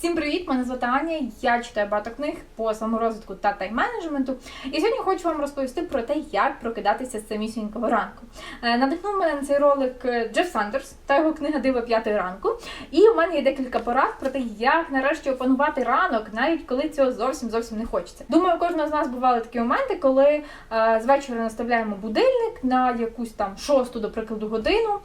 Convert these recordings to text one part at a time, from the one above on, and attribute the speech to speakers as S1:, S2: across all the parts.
S1: Всім привіт! Мене звати Аня. Я читаю багато книг по саморозвитку та тайм-менеджменту. І сьогодні хочу вам розповісти про те, як прокидатися з самісінького ранку. Е, Надихнув мене на цей ролик е, Джеф Сандерс та його книга Диво п'ятої ранку. І у мене є декілька порад про те, як нарешті опанувати ранок, навіть коли цього зовсім зовсім не хочеться. Думаю, кожного з нас бували такі моменти, коли е, з вечора наставляємо будильник на якусь там шосту, до прикладу, годину.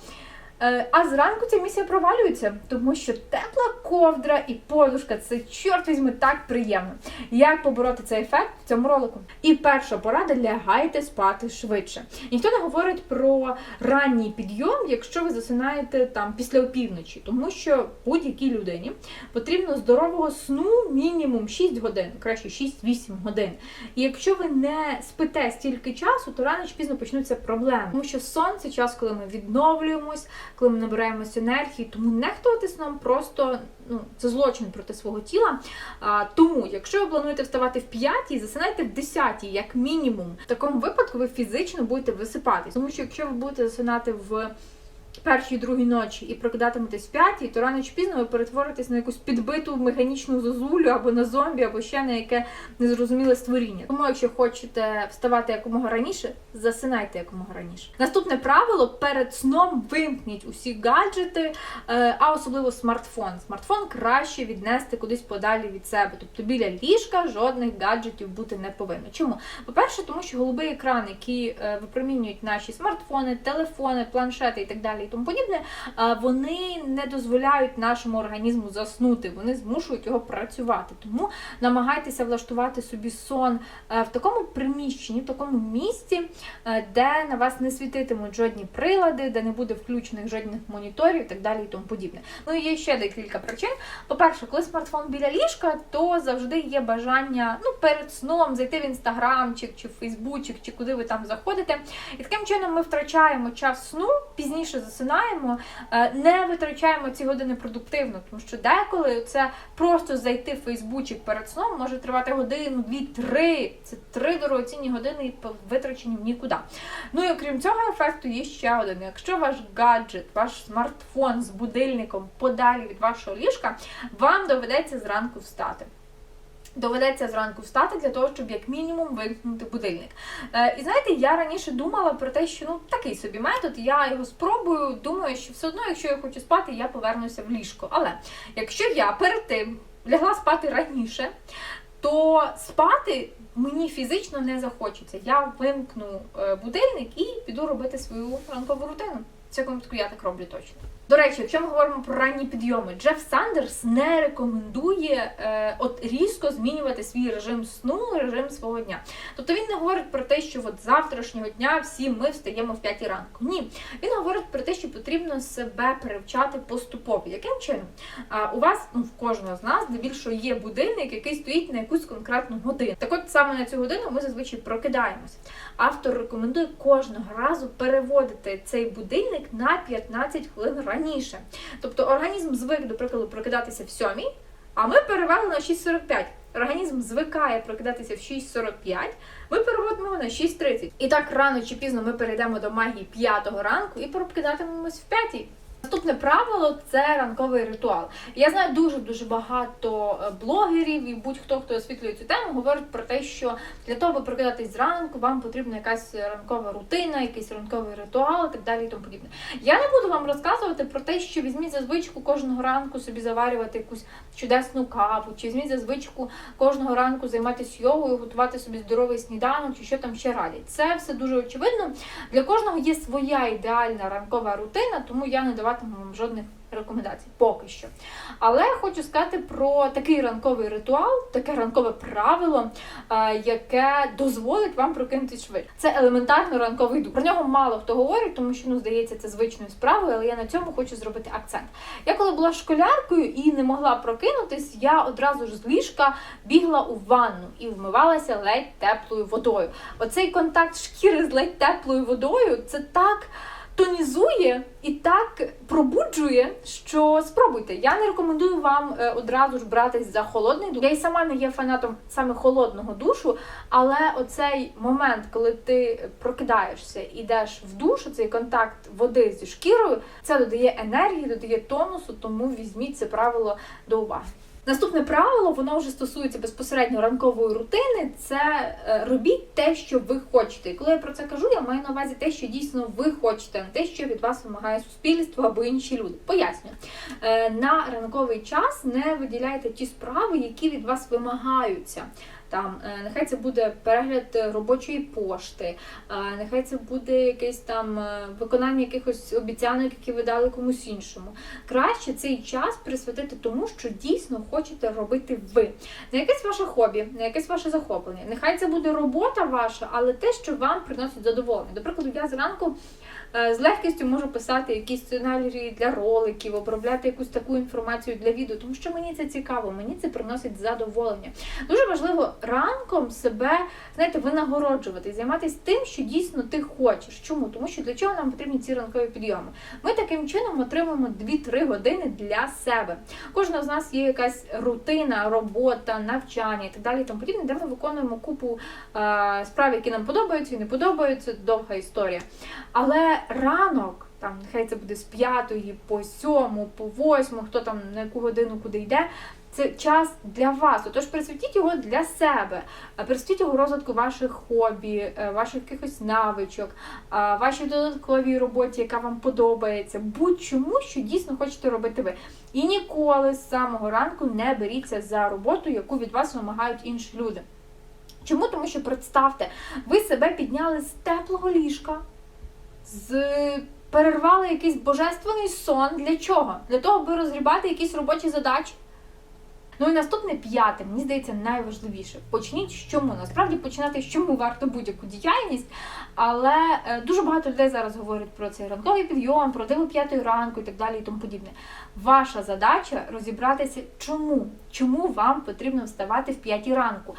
S1: Е, А зранку ця місія провалюється, тому що тепла ковдра і подушка це чорт візьми так приємно. Як побороти цей ефект в цьому ролику? І перша порада лягайте спати швидше. Ніхто не говорить про ранній підйом, якщо ви засинаєте там після опівночі, тому що будь-якій людині потрібно здорового сну мінімум 6 годин, краще 6-8 годин. І якщо ви не спите стільки часу, то рано чи пізно почнуться проблеми, тому що сон це час, коли ми відновлюємось коли ми набираємося енергії, тому нехтувати сном просто ну, це злочин проти свого тіла. А, тому, якщо ви плануєте вставати в 5, засинайте в 10, як мінімум. В такому випадку ви фізично будете висипатись. Тому що якщо ви будете засинати в першій другій ночі і прокидатиметесь в п'ятій, то рано чи пізно ви перетворитесь на якусь підбиту механічну зозулю або на зомбі, або ще на яке незрозуміле створіння. Тому, якщо хочете вставати якомога раніше, засинайте якомога раніше. Наступне правило перед сном вимкніть усі гаджети, е, а особливо смартфон. Смартфон краще віднести кудись подалі від себе. Тобто біля ліжка жодних гаджетів бути не повинно. Чому? По-перше, тому що голубий екран, який е, випромінюють наші смартфони, телефони, планшети і так далі, тому подібне, вони не дозволяють нашому організму заснути, вони змушують його працювати. Тому намагайтеся влаштувати собі сон е, в такому приміщенні, в такому місці, е, де на вас не світитимуть жодні прилади, де не буде включених жодних моніторів і так далі і тому подібне. Ну і є ще декілька причин. По-перше, коли смартфон біля ліжка, то завжди є бажання ну, перед сном зайти в інстаграмчик чи в Фейсбучик, чи куди ви там заходите. І таким чином ми втрачаємо час сну, пізніше засинаємо, е, не витрачаємо ці години продуктивно, тому що деколи це просто зайти в Фейсбучик перед сном може тривати годину, дві, три. Це три дорогоцінні години витрачені в нікуди. Ну і окрім цього ефекту є ще один. Якщо ваш гаджет, ваш смартфон з будильником подалі від вашого ліжка, вам доведеться зранку встати. Доведеться зранку встати для того, щоб як мінімум вимкнути будильник. Е, і знаєте, я раніше думала про те, що ну такий собі метод, я його спробую. Думаю, що все одно, якщо я хочу спати, я повернуся в ліжко. Але якщо я перед тим лягла спати раніше, то спати мені фізично не захочеться. Я вимкну е, будильник і піду робити свою ранкову рутину. В цьому випадку я так роблю точно. До речі, якщо ми говоримо про ранні підйоми, Джеф Сандерс не рекомендує е, от різко змінювати свій режим сну, режим свого дня. Тобто він не говорить про те, що от завтрашнього дня всі ми встаємо в 5 ранку. Ні, він говорить про те, що потрібно себе перевчати поступово. Яким чином? А, у вас, ну в кожного з нас, здебільшого є будильник, який стоїть на якусь конкретну годину. Так от саме на цю годину ми зазвичай прокидаємося. Автор рекомендує кожного разу переводити цей будильник на 15 хвилин раніше. Тобто організм звик, до прикладу, прокидатися в 7, а ми перевели на 6.45. Організм звикає прокидатися в 6.45, ми переводимо на 6.30. І так рано чи пізно ми перейдемо до магії 5 ранку і прокидатимемось в 5. Наступне правило це ранковий ритуал. Я знаю дуже дуже багато е, блогерів і будь-хто, хто освітлює цю тему, говорить про те, що для того, аби прокидатись зранку, вам потрібна якась ранкова рутина, якийсь ранковий ритуал і так далі і тому подібне. Я не буду вам розказувати про те, що візьміть за звичку кожного ранку собі заварювати якусь чудесну каву, чи візьміть за звичку кожного ранку займатися йогою, готувати собі здоровий сніданок, чи що там ще радять. Це все дуже очевидно. Для кожного є своя ідеальна ранкова рутина, тому я не даватиму вам жодних рекомендацій поки що. Але хочу сказати про такий ранковий ритуал, таке ранкове правило, е, яке дозволить вам прокинутися швидше. Це елементарно ранковий дух. Про нього мало хто говорить, тому що ну здається це звичною справою, але я на цьому хочу зробити акцент. Я коли була школяркою і не могла прокинутись, я одразу ж з ліжка бігла у ванну і вмивалася ледь теплою водою. Оцей контакт шкіри з ледь теплою водою це так тонізує і так пробуджує, що спробуйте. Я не рекомендую вам е, одразу ж братись за холодний душ. Я й сама не є фанатом саме холодного душу, але оцей момент, коли ти прокидаєшся і йдеш в душ, цей контакт води зі шкірою, це додає енергії, додає тонусу, тому візьміть це правило до уваги. Наступне правило, воно вже стосується безпосередньо ранкової рутини. Це е, робіть те, що ви хочете. І коли я про це кажу, я маю на увазі те, що дійсно ви хочете, не те, що від вас вимагає суспільство або інші люди. Пояснюю, Е, на ранковий час не виділяйте ті справи, які від вас вимагаються. Там е, нехай це буде перегляд е, робочої пошти, нехай це буде якесь там е, виконання якихось обіцянок, які ви дали комусь іншому. Краще цей час присвятити тому, що дійсно хочете робити ви. На якесь ваше хобі, на якесь ваше захоплення. Нехай це буде робота ваша, але те, що вам приносить задоволення. До прикладу, я зранку з легкістю можу писати якісь сценарії для роликів, обробляти якусь таку інформацію для відео, тому що мені це цікаво, мені це приносить задоволення. Дуже важливо ранком себе, знаєте, винагороджувати, займатися тим, що дійсно ти хочеш. Чому? Тому що для чого нам потрібні ці ранкові підйоми? Ми таким чином отримуємо 2-3 години для себе. Кожного з нас є якась рутина, робота, навчання і так далі, тому подібне, де ми виконуємо купу е, справ, які нам подобаються і не подобаються. Довга історія. Але ранок, там нехай це буде з п'ятої по сьому, по восьму, хто там на яку годину куди йде. Це час для вас. Отож, присвятіть його для себе, а присвятіть його розвитку ваших хобі, е, ваших якихось навичок, вашій додатковій роботі, яка вам подобається, будь-чому, що дійсно хочете робити ви. І ніколи з самого ранку не беріться за роботу, яку від вас вимагають інші люди. Чому? Тому що представте, ви себе підняли з теплого ліжка, з перервали якийсь божественний сон. Для чого? Для того, аби розгрібати якісь робочі задачі. Ну і наступне п'яте, мені здається, найважливіше. Почніть з чому. Насправді починати з чому варто будь-яку діяльність, але е, дуже багато людей зараз говорять про цей ранковий підйом, про диву п'ятої ранку і так далі і тому подібне. Ваша задача розібратися, чому, чому вам потрібно вставати в п'ятій ранку.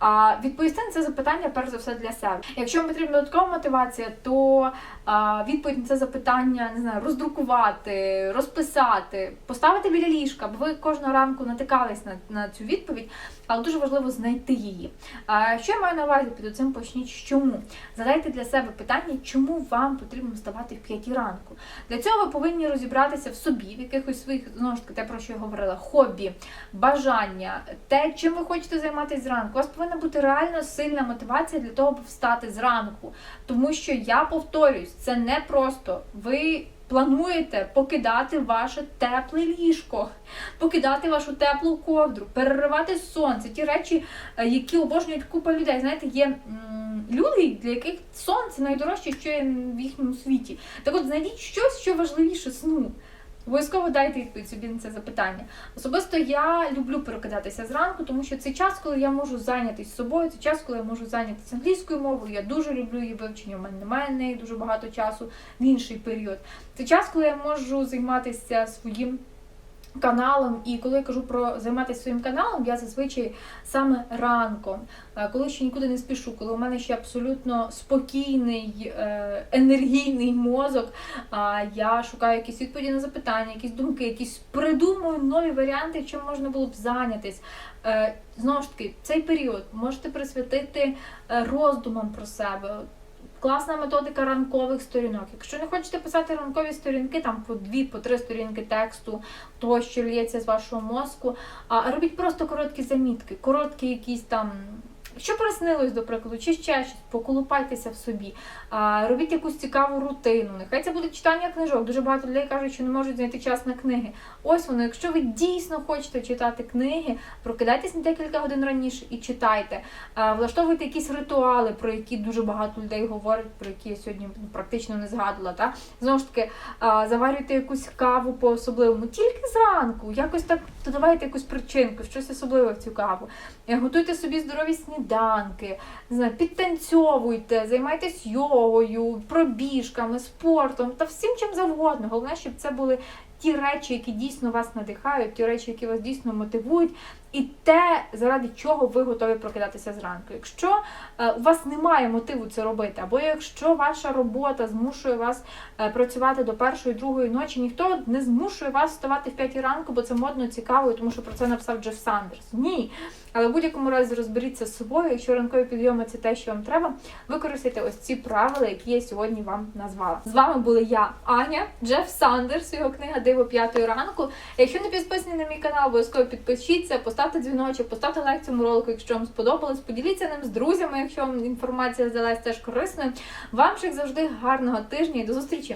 S1: А відповісти на це запитання перш за все для себе. Якщо вам потрібна додаткова мотивація, то а, відповідь на це запитання не знаю, роздрукувати, розписати, поставити біля ліжка, бо ви кожного ранку натикались на, на цю відповідь, але дуже важливо знайти її. А, що я маю на увазі під цим почніть чому? Задайте для себе питання, чому вам потрібно вставати в п'ятій ранку. Для цього ви повинні розібратися в собі, в якихось своїх знову ж таки, те, про що я говорила, хобі, бажання, те, чим ви хочете займатися зранку. У вас повинна бути реально сильна мотивація для того, аби встати зранку. Тому що я повторюсь, це не просто. Ви плануєте покидати ваше тепле ліжко, покидати вашу теплу ковдру, переривати сон. Це ті речі, е, які обожнюють купа людей. Знаєте, є люди, для яких сон це найдорожче, що є в їхньому світі. Так от знайдіть щось, що важливіше сну. Обов'язково дайте відповідь собі на це запитання. Особисто я люблю перекидатися зранку, тому що це час, коли я можу зайнятися собою, це час, коли я можу зайнятися англійською мовою. Я дуже люблю її вивчення. У мене немає неї дуже багато часу в інший період. Це час, коли я можу займатися своїм. Каналом, і коли я кажу про займатися своїм каналом, я зазвичай саме ранком, е, коли ще нікуди не спішу, коли у мене ще абсолютно спокійний, е, енергійний мозок, а я шукаю якісь відповіді на запитання, якісь думки, якісь придумую нові варіанти, чим можна було б зайнятись. Е, Знову ж таки, цей період можете присвятити роздумам про себе. Класна методика ранкових сторінок. Якщо не хочете писати ранкові сторінки, там по дві, по три сторінки тексту, того, що лється з вашого мозку, а робіть просто короткі замітки, короткі якісь там. Що приснилось, до прикладу, чи ще щось, поколупайтеся в собі, робіть якусь цікаву рутину. Нехай це буде читання книжок. Дуже багато людей кажуть, що не можуть знайти час на книги. Ось воно, якщо ви дійсно хочете читати книги, прокидайтесь на декілька годин раніше і читайте. Влаштовуйте якісь ритуали, про які дуже багато людей говорять, про які я сьогодні практично не згадувала. Та? Знову ж таки, заварюйте якусь каву по особливому, тільки зранку, якось так додавайте якусь причинку, щось особливе в цю каву. Е, Готуйте собі здорові сніданки, не знаю, підтанцьовуйте, займайтесь йогою, пробіжками, спортом та всім чим завгодно. Головне, щоб це були ті речі, які дійсно вас надихають, ті речі, які вас дійсно мотивують, і те, заради чого ви готові прокидатися зранку. Якщо е, у вас немає мотиву це робити, або якщо ваша робота змушує вас е, працювати до першої, другої ночі, ніхто не змушує вас вставати в п'ятій ранку, бо це модно цікаво, тому що про це написав Джеф Сандерс. Ні. Але в будь-якому разі розберіться з собою, якщо ранкові підйоми це те, що вам треба, використайте ось ці правила, які я сьогодні вам назвала. З вами була я, Аня, Джеф Сандерс, його книга диво п'ятої ранку. Якщо не підписані на мій канал, обов'язково підпишіться, поставте дзвіночок, поставте лайк цьому ролику, якщо вам сподобалось. Поділіться ним з друзями, якщо вам інформація здалась теж корисною. Вам ж як завжди гарного тижня і до зустрічі!